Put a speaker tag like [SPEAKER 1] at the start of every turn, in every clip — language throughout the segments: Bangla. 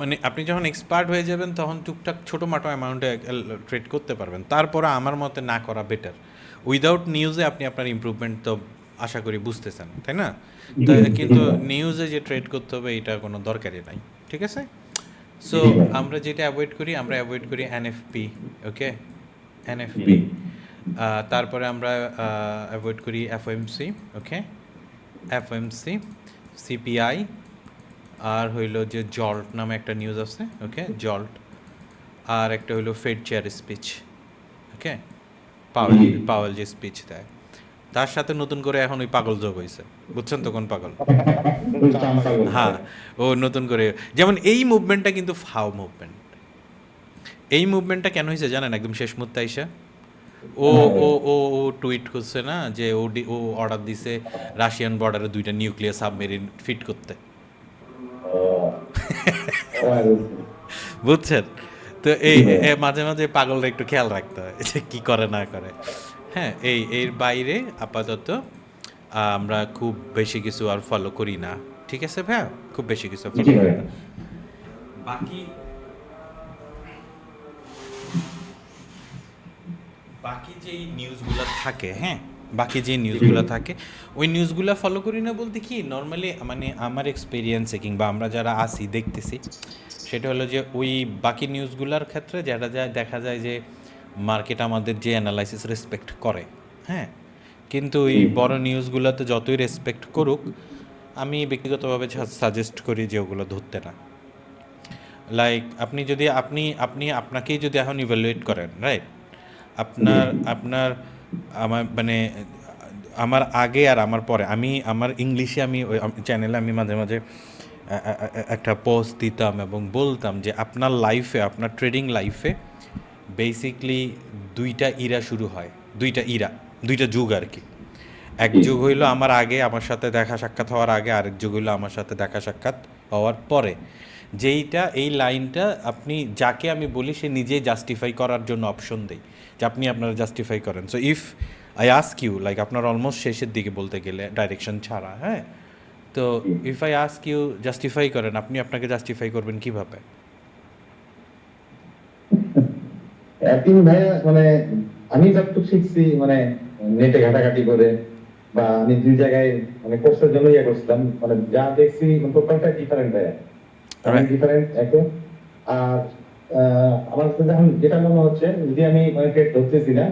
[SPEAKER 1] মানে আপনি যখন এক্সপার্ট হয়ে যাবেন তখন টুকটাক ছোটো মাটো অ্যামাউন্টে ট্রেড করতে পারবেন। তারপরে আমার মতে না করা বেটার উইদাউট নিউজে আপনি আপনার ইমপ্রুভমেন্ট তো আশা করি বুঝতেছেন তাই না? কিন্তু নিউজে যে ট্রেড করতে হবে এটা কোনো দরকারই নাই ঠিক আছে? সো আমরা যেটা অ্যাভয়েড করি আমরা অ্যাভয়েড করি এনএফপি ওকে এনএফপি তারপরে আমরা অ্যাভয়েড করি এফওএমসি ওকে এফওএমসি সিপিআই আর হইল যে জল্ট নামে একটা নিউজ আছে ওকে জল্ট। আর একটা হইল Fed chair speech okay Powell. Powell যে স্পিচ দেয়। তার সাথে নতুন করে এখন ওই পাগল যোগ হয়েছে বুঝছেন তো কোন পাগল? হ্যাঁ ও নতুন করে। যেমন এই মুভমেন্টটা কিন্তু ফাও মুভমেন্ট এই মুভমেন্টটা কেন হয়েছে জানেন? একদম শেষ মুহূর্তে আইসা। ও ও ও ও টুইট করছে না যে ও ডি- ও অর্ডার দিছে রাশিয়ান বর্ডারে দুইটা নিউক্লিয়ার সাবমেরিন ফিট করতে। বুঝছেন? তো এই মাঝে মাঝে পাগলরা একটু খেয়াল রাখতে হয় যে কি করে না করে। হ্যাঁ এই এর বাইরে আপাতত আমরা খুব বেশি কিছু আর ফলো করি না। ঠিক আছে ভাইয়া? খুব বেশি কিছু ফলো করি না। বাকি বাকি যেই নিউজগুলো থাকে হ্যাঁ বাকি যে নিউজগুলো থাকে ওই নিউজগুলো ফলো করি না বলতে কি নর্মালি মানে আমার এক্সপিরিয়েন্সে কিংবা আমরা যারা আসি দেখতেছি সেটা হলো যে ওই বাকি নিউজগুলোর ক্ষেত্রে যারা যায় দেখা যায় যে মার্কেট আমাদের যে অ্যানালাইসিস রেসপেক্ট করে হ্যাঁ? কিন্তু ওই বড় নিউজগুলোতে যতই রেসপেক্ট করুক আমি ব্যক্তিগতভাবে সাজেস্ট করি যে ওগুলো ধরতে না। লাইক আপনি যদি আপনি আপনি আপনাকেই যদি এখন ইভ্যালুয়েট করেন রাইট আপনার আপনার আমার মানে আমার আগে আর আমার পরে। আমি, আমার ইংলিশে আমি ওই চ্যানেলে আমি মাঝে মাঝে একটা পোস্ট দিতাম এবং বলতাম যে আপনার লাইফে আপনার ট্রেডিং লাইফে বেসিকলি দুইটা ইরা শুরু হয়। দুইটা ইরা, দুইটা যুগ আর কি। এক যুগ হইল আমার আগে, আমার সাথে দেখা সাক্ষাৎ হওয়ার আগে, আরেক যুগ হইল আমার সাথে দেখা সাক্ষাৎ হওয়ার পরে। যেইটা, এই লাইনটা আপনি যাকে আমি বলি, সে নিজেই জাস্টিফাই করার জন্য অপশন দেই যে আপনি আপনারা জাস্টিফাই করেন। So if I ask you like আপনার অলমোস্ট শেষের দিকে বলতে গেলে ডাইরেকশন ছাড়া হ্যাঁ? তো if I ask you justify করেন, আপনি আপনাকে জাস্টিফাই করবেন কীভাবে?
[SPEAKER 2] মানে আমি যতটুকু শিখছি মানে নেটে ঘাটাঘাটি করে বা আমি দুই জায়গায় মানে কোর্সের জন্য ইয়ে করছিলাম মানে যা দেখছি টোটালটা ডিফারেন্ট ভাইয়া. ডিফারেন্ট আর আমার যখন যেটা মনে হচ্ছে যদি আমি ট্রেড ধরতেছি না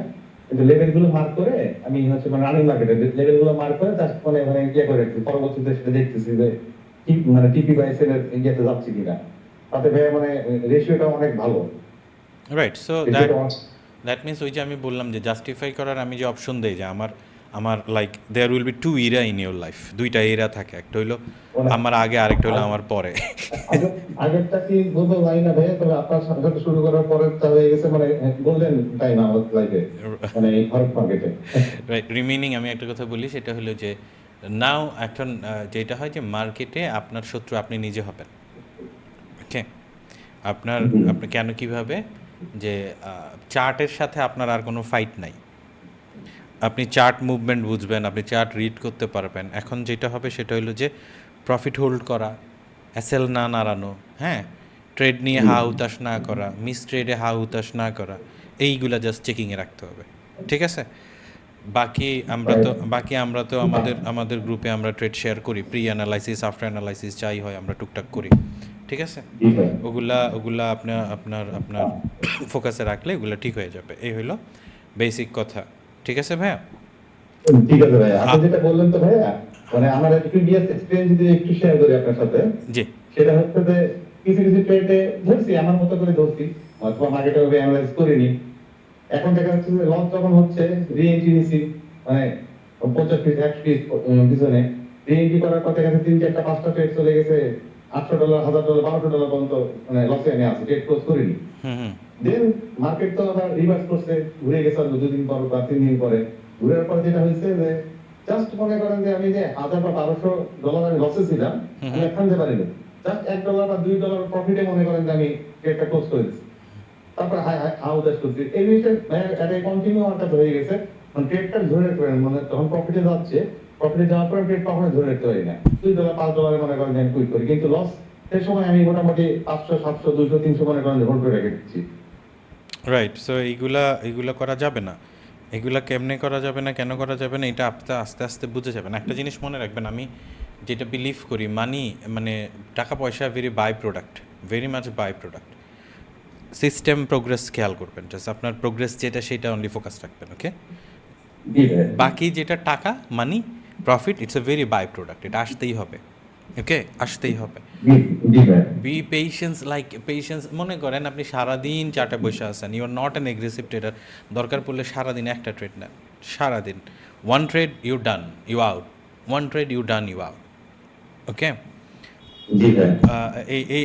[SPEAKER 2] কিন্তু লেভেলগুলো মার্ক করে আমি হচ্ছে মানে রানিং মার্কেটে লেভেলগুলো মার্ক করে জাস্ট মানে মানে ইয়ে করে রাখছি। পরবর্তীতে সেটা দেখতেছি যে কি মানে টিপি ইয়েতে যাচ্ছে কিনা। তাতে ভাইয়া মানে রেশিওটা অনেক ভালো।
[SPEAKER 1] Right so that that means ওই যে আমি বললাম যে জাস্টিফাই করার আমি যে অপশন দেই যে আমার আমার like there will be two era in your life দুইটা এরা থাকে। একটা হইল আমার আগে আরেকটা হইল আমার পরে।
[SPEAKER 2] আগেরটা কি বলব জানি না ভাইয়া? তবে আপনার সাথে শুরু করার পরে তা হয়ে গেছে মানে গোল্ডেন টাইম আমার লাইফে মানে এই ফরেক্স মার্কেটে
[SPEAKER 1] রাইট রিমেইনিং আমি একটা কথা বলি সেটা হলো যে নাও এখন যেটা হয় যে মার্কেটে আপনার শত্রু আপনি নিজে হবেন। ওকে আপনার আপনি কেন কীভাবে যে চার্টের সাথে আপনার আর কোনো ফাইট নাই। আপনি চার্ট মুভমেন্ট বুঝবেন আপনি চার্ট রিড করতে পারবেন। এখন যেটা হবে সেটা হলো যে প্রফিট হোল্ড করা অ্যাসেল না নাড়ানো হ্যাঁ? ট্রেড নিয়ে হা হুতাশ না করা মিস ট্রেডে হা হুতাশ না করা এইগুলা জাস্ট চেকিংয়ে রাখতে হবে। ঠিক আছে? বাকি আমরা তো বাকি আমরা তো আমাদের আমাদের গ্রুপে আমরা ট্রেড শেয়ার করি প্রি অ্যানালাইসিস আফটার অ্যানালাইসিস যাই হয় আমরা টুকটাক করি। ঠিক আছে? ওগুলা ওগুলা আপনার আপনার আপনার ফোকাসে রাখলে ওগুলা ঠিক হয়ে যাবে। এই হলো বেসিক কথা। ঠিক আছে ভাইয়া?
[SPEAKER 2] ঠিক আছে ভাইয়া। আপনি যেটা বললেন তো ভাইয়া মানে আমার প্রিভিয়াস এক্সপেরিয়েন্স যদি একটু শেয়ার করি আপনার সাথে
[SPEAKER 1] জি।
[SPEAKER 2] সেটা হচ্ছে যে কিছু কিছু ট্রেডে ধরছি আমার মতো করে ধরছি অথবা মার্কেটে ওভাবে অ্যানালাইজ করিনি। এখন দেখা যাচ্ছে যে লস যখন হচ্ছে রিএন্ট্রি নিছি মানে পঞ্চাশ পিস এক পিস পিছনে রিএন্ট্রি করার পর দেখা যাচ্ছে তিন চারটা পাঁচটা ট্রেড চলে গেছে আটশো ডলার হাজার ডলার বারোশো ডলার পর্যন্ত মানে লসে আমি আছি ট্রেড ক্লোজ করিনি। দেন মার্কেট তো আবার রিভার্স করছে ঘুরে গেছে আর দুদিন পর বা তিন দিন পরে। ঘুরার পর যেটা হয়েছে যে জাস্ট মনে করেন যে আমি যে হাজার বা বারোশো ডলার আমি লসে ছিলাম। আমি থামতে পারিনি। জাস্ট এক ডলার বা দুই ডলার প্রফিটে মনে করেন যে আমি ট্রেডটা ক্লোজ করে দিচ্ছি তারপর হাই হাই হাউ দাস করছি। এই জিনিসটা এটা কন্টিনিউ আমার কাছে হয়ে গেছে। মানে ট্রেডটা ধরে রাখতে পারেন মানে তখন প্রফিটে যাচ্ছে প্রফিটে যাওয়ার পর ট্রেড কখনো ধরে রাখতে পারি না। দুই ডলার পাঁচ ডলারে মনে করেন যে আমি কুইট করি। কিন্তু লস সেই সময় আমি মোটামুটি পাঁচশো সাতশো দুশো তিনশো মনে করেন হোল্ড করে রেখে দিচ্ছি।
[SPEAKER 1] রাইট সো এইগুলা এইগুলা করা যাবে না এগুলা কেমনে করা যাবে না কেন করা যাবে না এটা আপনি আস্তে আস্তে বুঝে যাবেন একটা জিনিস মনে রাখবেন আমি যেটা বিলিভ করি মানি মানে টাকা পয়সা very by product very much by product system progress খেয়াল করবেন জাস্ট আপনার প্রোগ্রেস যেটা সেটা অনলি ফোকাস রাখবেন ওকে বাকি যেটা টাকা money profit it's a very by product এটা আসতেই হবে ওকে আসতেই হবে বি পেশেন্স লাইক পেশেন্স মনে করেন আপনি সারাদিন চারটে বসে আছেন you are not an aggressive trader দরকার পড়লে সারাদিন একটা ট্রেড নেন সারাদিন one trade you done you out one trade you done you out okay এই এই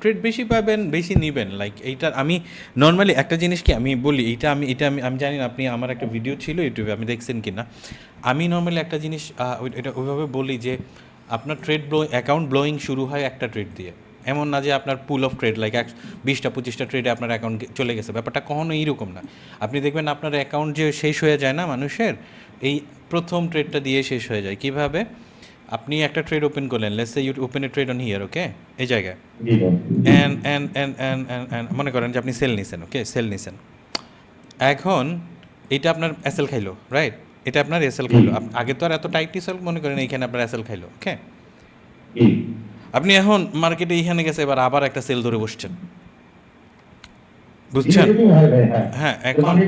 [SPEAKER 1] ট্রেড বেশি পাবেন বেশি নেবেন লাইক এইটা আমি নর্মালি একটা জিনিস কি আমি বলি এইটা আমি এটা আমি আমি জানি না আপনি আমার একটা ভিডিও ছিল ইউটিউবে আমি দেখছেন কি না আমি নর্মালি একটা জিনিস এটা ওইভাবে বলি যে আপনার ট্রেড ব্লো অ্যাকাউন্ট ব্লোয়িং শুরু হয় একটা ট্রেড দিয়ে। এমন না যে আপনার পুল অফ ট্রেড লাইক এক বিশটা পঁচিশটা ট্রেডে আপনার অ্যাকাউন্ট চলে গেছে। ব্যাপারটা কখনো এইরকম না। আপনি দেখবেন আপনার অ্যাকাউন্ট যে শেষ হয়ে যায় না মানুষের এই প্রথম ট্রেডটা দিয়ে শেষ হয়ে যায়। কীভাবে? আপনি একটা ট্রেড ওপেন করলেন। Let's say you open a trade on here okay এই জায়গায়।
[SPEAKER 2] জি ভাই
[SPEAKER 1] and and and and and মনে করেন যে আপনি সেল নিছেন ওকে সেল নিছেন। এখন এটা আপনার এসএল খাইলো রাইট এটা আপনার এসএল খাইলো। আগে তো আর এত টাইটলি সেল মনে করেন এইখানে আপনার এসএল খাইলো ওকে আপনি এখন মার্কেটে এইখানে গেছে এবার আবার একটা সেল ধরে বসছেন। বুঝছেন?
[SPEAKER 2] হয় হ্যাঁ।
[SPEAKER 1] এখন-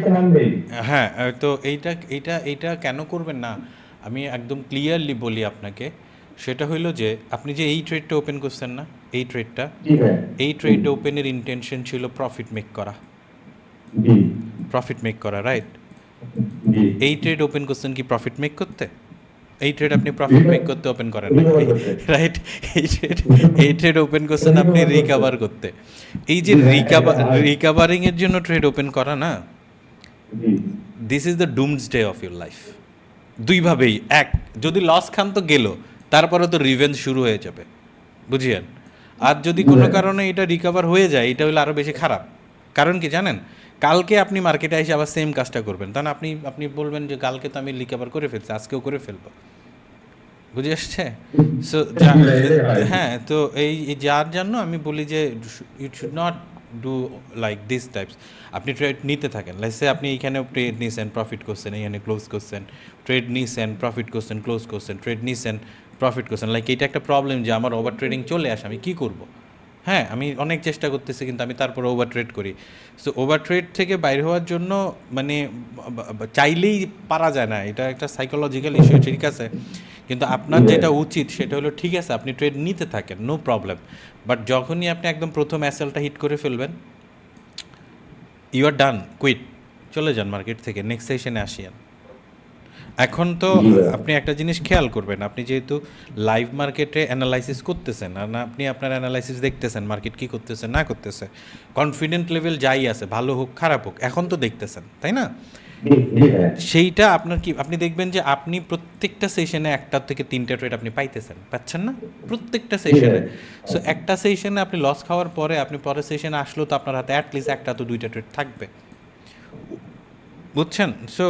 [SPEAKER 1] হ্যাঁ তো এইটা এইটা এইটা কেন করবেন না? আমি একদম ক্লিয়ারলি বলি আপনাকে সেটা হইল যে আপনি যে এই ট্রেডটা ওপেন করছেন না এই ট্রেডটা এই ট্রেড ওপেনের ইন্টেনশন ছিল প্রফিট মেক করা। প্রফিট মেক করা রাইট এই ট্রেড ওপেন করছেন কি প্রফিট মেক করতে? এই ট্রেড আপনি প্রফিট মেক করতে ওপেন করেন রাইট এই ট্রেড এই ট্রেড ওপেন করছেন আপনি। রিকাভার করতে। এই যে রিকাভার। রিকাভারিং এর জন্য ট্রেড ওপেন করা না this is the doomsday of your life দুইভাবেই এক যদি লস খান তো গেল তারপরে তো রিভেঞ্জ শুরু হয়ে যাবে বুঝিয়েন? আর যদি কোনো কারণে এটা রিকভার হয়ে যায় এটা হলে আরও বেশি খারাপ। কারণ কি জানেন? কালকে আপনি মার্কেটে এসে আবার সেম কাজটা করবেন। তাহলে আপনি আপনি বলবেন যে কালকে তো আমি রিকভার করে ফেলছি আজকেও করে ফেলব। বুঝে আসছে? সো হ্যাঁ। তো এই যার জন্য আমি বলি যে you should not do like this types আপনি ট্রেড নিতে থাকেন। লাইসে আপনি এইখানে ট্রেড নিয়েছেন প্রফিট করছেন এইখানে ক্লোজ করছেন। ট্রেড নিয়েছেন প্রফিট করছেন ক্লোজ করছেন। ট্রেড নিয়েছেন প্রফিট করছেন। লাইক এটা একটা প্রবলেম যে আমার ওভার ট্রেডিং চলে আসে আমি কী করব? হ্যাঁ আমি অনেক চেষ্টা করতেছি কিন্তু আমি তারপরে ওভার ট্রেড করি। সো ওভার ট্রেড থেকে বাইরে হওয়ার জন্য মানে চাইলেই পারা যায় না। এটা একটা সাইকোলজিক্যাল ইস্যু ঠিক আছে? কিন্তু আপনার যেটা উচিত সেটা হলো ঠিক আছে আপনি ট্রেড নিতে থাকেন নো প্রবলেম বাট যখনই আপনি একদম প্রথম অ্যাসেলটা হিট করে ফেলবেন ইউ আর ডান কুইট চলে যান মার্কেট থেকে নেক্সট সেশনে আসিয়ান এখন তো আপনি একটা জিনিস খেয়াল করবেন আপনি যেহেতু লাইভ মার্কেটে অ্যানালাইসিস করতেছেন আর না আপনি আপনার অ্যানালাইসিস দেখতেছেন মার্কেট কি করতেছে না করতেছে কনফিডেন্ট লেভেল যাই আছে ভালো হোক খারাপ হোক এখন তো দেখতেছেন তাই না? সেইটা আপনার কি, আপনি দেখবেন যে আপনি প্রত্যেকটা সেশনে একটা থেকে তিনটা ট্রেড আপনি পাইতেছেন, পাচ্ছেন না? প্রত্যেকটা সেশনে সো একটা সেশনে আপনি লস খাওয়ার পরে আপনি পরের সেশনে আসলেও তো আপনার হাতে অ্যাটলিস্ট একটা তো দুইটা ট্রেড থাকবে। বুঝছেন? সো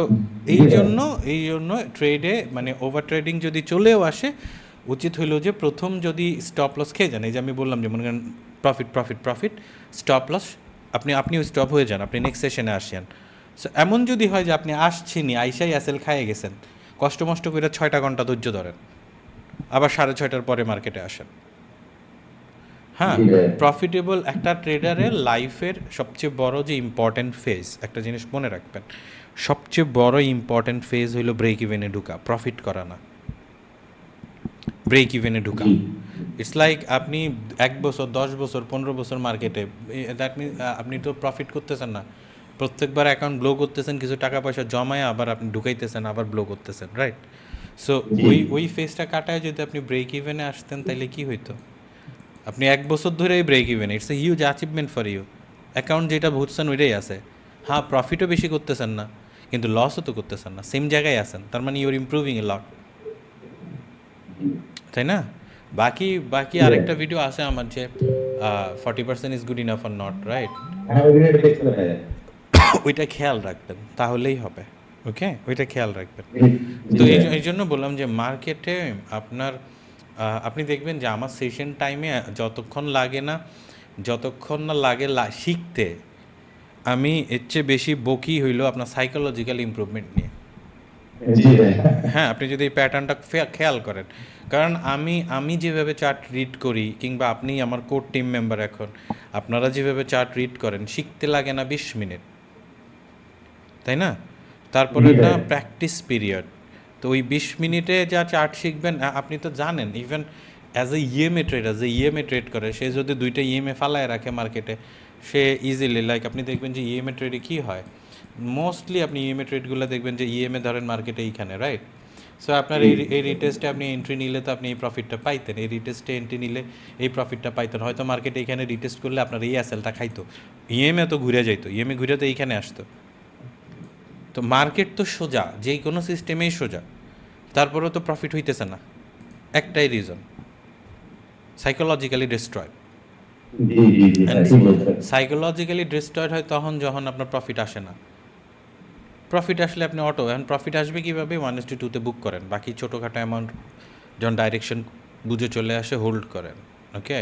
[SPEAKER 1] এই জন্য এই জন্য ট্রেডে মানে ওভার ট্রেডিং যদি চলেও আসে, উচিত হইল যে প্রথম যদি স্টপ লস খেয়ে যান, এই যে আমি বললাম যে মনে করেন profit profit profit stop loss আপনি, আপনিও স্টপ হয়ে যান, আপনি নেক্সট সেশনে আসেন। এমন যদি হয় যে আপনি আসছেনই আইসাই অ্যাসেল খাইয়ে গেছেন কষ্ট মষ্ট করে ছয়টা ঘণ্টা ধৈর্য ধরেন আবার সাড়ে ছয়টার পরে মার্কেটে আসেন। হ্যাঁ প্রফিটেবল একটা ট্রেডারের লাইফের সবচেয়ে বড় যে ইম্পর্ট্যান্ট ফেজ একটা জিনিস মনে রাখবেন সবচেয়ে বড় ইম্পর্ট্যান্ট ফেজ হইল ব্রেক ইভেনে ঢুকা প্রফিট করা না। ব্রেক ইভেনে ঢুকা। ইটস লাইক আপনি এক বছর দশ বছর পনেরো বছর মার্কেটে দ্যাট মিন আপনি তো প্রফিট করতেছেন না। প্রত্যেকবার অ্যাকাউন্ট ব্লো করতেছেন কিছু টাকা পয়সা জমায় আবার আপনি ঢুকাইতেছেন আবার ব্লো করতেছেন রাইট সো ওই ওই ফেজটা কাটায় যদি আপনি ব্রেক ইভেনে আসতেন তাহলে কি হইতো? আপনি এক বছর ধরেই break even it's a huge achievement for you account যেটা ভুতছেন ওইটাই আছে। হ্যাঁ প্রফিটও বেশি করতেছেন না কিন্তু লসও তো করতেছেন না সেম জায়গায় আছেন তার মানে ইউর ইম্প্রুভিং এ লট তাই না? বাকি বাকি আরেকটা ভিডিও আছে আমার যে forty percent is good enough R not right ওইটা খেয়াল রাখবেন তাহলেই হবে ওকে? ওইটা খেয়াল রাখবেন। তো এই জন্য বললাম যে মার্কেটে আপনার আপনি দেখবেন যে আমার সেশন টাইমে যতক্ষণ লাগে না যতক্ষণ না লাগে শিখতে আমি এর চেয়ে বেশি বকি হইল আপনার সাইকোলজিক্যাল ইমপ্রুভমেন্ট নিয়ে। হ্যাঁ আপনি যদি এই প্যাটার্নটা খেয়াল করেন। কারণ আমি আমি যেভাবে চার্ট রিড করি কিংবা আপনি আমার কোর টিম মেম্বার এখন আপনারা যেভাবে চার্ট রিড করেন শিখতে লাগে না বিশ মিনিট। তাই না? তারপরে না প্র্যাকটিস পিরিয়ড তো ওই বিশ মিনিটে যা চার্ট শিখবেন আপনি তো জানেন even as a EMA trade trader যে ইএমএ ট্রেড করে সে যদি দুইটা ইএমএ ফালায় রাখে মার্কেটে সে ইজিলি লাইক আপনি দেখবেন যে ইএমএ ট্রেডে কী হয়? মোস্টলি আপনি ইএমএ ট্রেডগুলো দেখবেন যে ইএমএ ধরেন মার্কেটে এইখানে রাইট সো আপনার এই এই রিটেস্টে আপনি এন্ট্রি নিলে তো আপনি এই প্রফিটটা পাইতেন। এই রিটেস্টে এন্ট্রি নিলে এই প্রফিটটা পাইতেন। হয়তো মার্কেটে এখানে রিটেস্ট করলে আপনার এই অ্যাসেলটা খাইতো। ইএমএ তো ঘুরে যাইতো। ইএমএ ঘুরে তো এইখানে আসতো। তো মার্কেট তো সোজা যেই কোনো সিস্টেমেই সোজা। তারপরেও তো প্রফিট হইতেছে না। একটাই রিজন সাইকোলজিক্যালি ডিস্ট্রয়
[SPEAKER 2] জি জি জি ভাই, ঠিক বলছেন।
[SPEAKER 1] সাইকোলজিক্যালি ডিস্ট্রয়েড হয় তখন যখন আপনার প্রফিট আসে না। প্রফিট আসলে আপনি অটো এখন প্রফিট আসবে কীভাবে? ওয়ান এস টুতে বুক করেন। বাকি ছোটোখাটো অ্যামাউন্ট যখন ডাইরেকশন বুঝে চলে আসে হোল্ড করেন। ওকে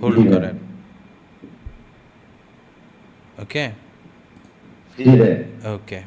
[SPEAKER 1] হোল্ড করেন। ওকে
[SPEAKER 2] জি ভাই
[SPEAKER 1] ওকে